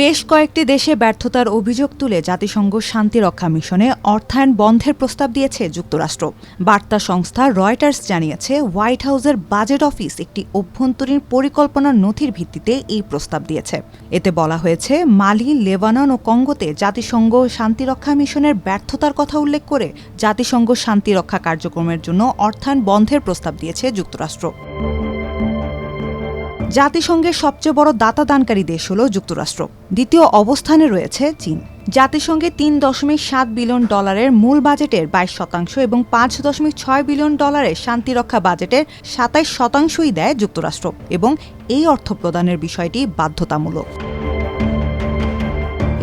বেশ কয়েকটি দেশে ব্যর্থতার অভিযোগ তুলে জাতিসংঘ শান্তিরক্ষা মিশনে অর্থায়ন বন্ধের প্রস্তাব দিয়েছে যুক্তরাষ্ট্র। বার্তা সংস্থা রয়টার্স জানিয়েছে, হোয়াইট হাউসের বাজেট অফিস একটি অভ্যন্তরীণ পরিকল্পনার নথির ভিত্তিতে এই প্রস্তাব দিয়েছে। এতে বলা হয়েছে, মালি, লেবানন ও কঙ্গোতে জাতিসংঘ শান্তিরক্ষা মিশনের ব্যর্থতার কথা উল্লেখ করে জাতিসংঘ শান্তিরক্ষা কার্যক্রমের জন্য অর্থায়ন বন্ধের প্রস্তাব দিয়েছে যুক্তরাষ্ট্র। জাতিসংঘের সবচেয়ে বড় দাতা দানকারী দেশ হল যুক্তরাষ্ট্র। দ্বিতীয় অবস্থানে রয়েছে চীন। জাতিসংঘে তিন দশমিক সাত বিলিয়ন ডলারের মূল বাজেটের বাইশ শতাংশ এবং পাঁচ দশমিক ছয় বিলিয়ন ডলারের শান্তিরক্ষা বাজেটের সাতাইশ শতাংশই দেয় যুক্তরাষ্ট্র এবং এই অর্থ প্রদানের বিষয়টি বাধ্যতামূলক।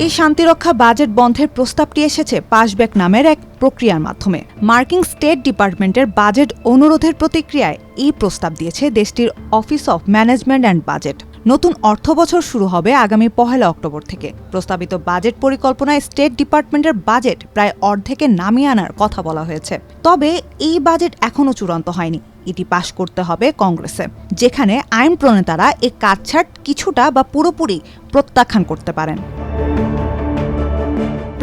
এই শান্তিরক্ষা বাজেট বন্ধের প্রস্তাবটি এসেছে পাশব্যাক নামের এক প্রক্রিয়ার মাধ্যমে। মার্কিন স্টেট ডিপার্টমেন্টের বাজেট অনুরোধের প্রতিক্রিয়ায় এই প্রস্তাব দিয়েছে দেশটির office of management and budget. নতুন অর্থবছর শুরু হবে আগামী পহেলা অক্টোবর থেকে। প্রস্তাবিত বাজেট পরিকল্পনায় স্টেট ডিপার্টমেন্টের বাজেট প্রায় অর্ধেকে নামিয়ে আনার কথা বলা হয়েছে। তবে এই বাজেট এখনও চূড়ান্ত হয়নি। এটি পাশ করতে হবে কংগ্রেসে, যেখানে আইন প্রণেতারা এ কাটছাট কিছুটা বা পুরোপুরি প্রত্যাখ্যান করতে পারেন।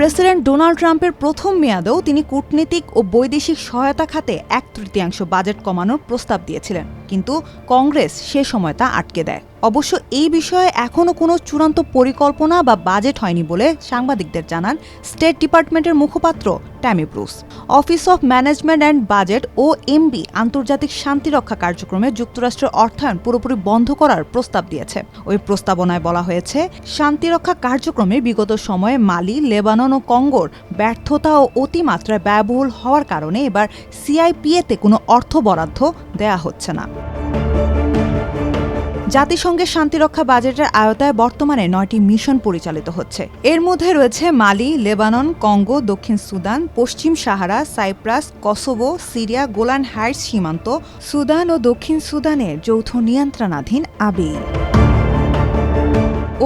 প্রেসিডেন্ট ডোনাল্ড ট্রাম্পের প্রথম মেয়াদেও তিনি কূটনীতিক ও বৈদেশিক সহায়তা খাতে এক তৃতীয়াংশ বাজেট কমানোর প্রস্তাব দিয়েছিলেন। কিন্তু কংগ্রেস সে সময় তা আটকে দেয়। অবশ্য এই বিষয়ে এখনও কোনো চূড়ান্ত পরিকল্পনা বা বাজেট হয়নি বলে সাংবাদিকদের জানান স্টেট ডিপার্টমেন্টের মুখপাত্র Tammy Bruce. Office of management and budget O MB আন্তর্জাতিক শান্তিরক্ষা কার্যক্রমে যুক্তরাষ্ট্রের অর্থায়ন পুরোপুরি বন্ধ করার প্রস্তাব দিয়েছে। ওই প্রস্তাবনায় বলা হয়েছে শান্তিরক্ষা কার্যক্রমে বিগত সময়ে মালি, লেবানন ও কঙ্গোর ব্যর্থতা ও অতিমাত্রায় ব্যয়বহুল হওয়ার কারণে এবার সিআইপিএতে কোনো অর্থ বরাদ্দ দেয়া হচ্ছে না। জাতিসংঘের শান্তিরক্ষা বাজেটের আয়তায় বর্তমানে নয়টি মিশন পরিচালিত হচ্ছে। এর মধ্যে রয়েছে মালি, লেবানন, কঙ্গো, দক্ষিণ সুদান, পশ্চিম Sahara, Cyprus, Kosovo, Syria, Golan Heights সীমান্ত, সুদান ও দক্ষিণ সুদানের যৌথ নিয়ন্ত্রণাধীন আবি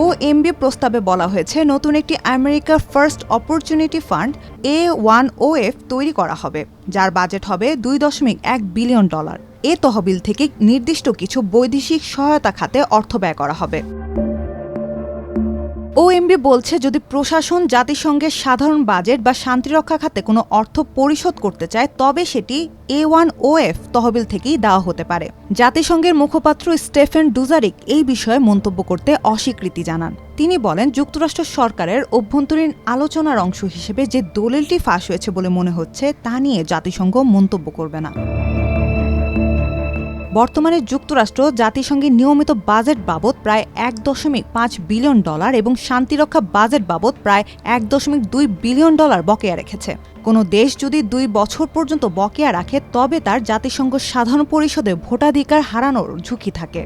ও এমবি প্রস্তাবে বলা হয়েছে, নতুন একটি America First Opportunity Fund, A one O F তৈরি করা হবে, যার বাজেট হবে দুই দশমিক এক বিলিয়ন ডলার। এ তহবিল থেকে নির্দিষ্ট কিছু বৈদেশিক সহায়তা খাতে অর্থ ব্যয় করা হবে। ওএমবি বলছে, যদি প্রশাসন জাতিসংঘের সাধারণ বাজেট বা শান্তিরক্ষা খাতে কোনো অর্থ পরিশোধ করতে চায়, তবে সেটি এ ওয়ান ওএফ তহবিল থেকেই দেওয়া হতে পারে। জাতিসংঘের মুখপাত্র স্টেফেন ডুজারিক এই বিষয়ে মন্তব্য করতে অস্বীকৃতি জানান। তিনি বলেন, যুক্তরাষ্ট্র সরকারের অভ্যন্তরীণ আলোচনার অংশ হিসেবে যে দলিলটি ফাঁস হয়েছে বলে মনে হচ্ছে, তা নিয়ে জাতিসংঘ মন্তব্য করবে না। বর্তমানে যুক্তরাষ্ট্র জাতিসংঘের নিয়মিত বাজেট বাবদ প্রায় এক দশমিক পাঁচ বিলিয়ন ডলার এবং শান্তিরক্ষা বাজেট বাবদ প্রায় এক দশমিক দুই বিলিয়ন ডলার বকেয়া রেখেছে। কোনো দেশ যদি দুই বছর পর্যন্ত বকেয়া রাখে, তবে তার জাতিসংঘ সাধারণ পরিষদে ভোটাধিকার হারানোর ঝুঁকি থাকে।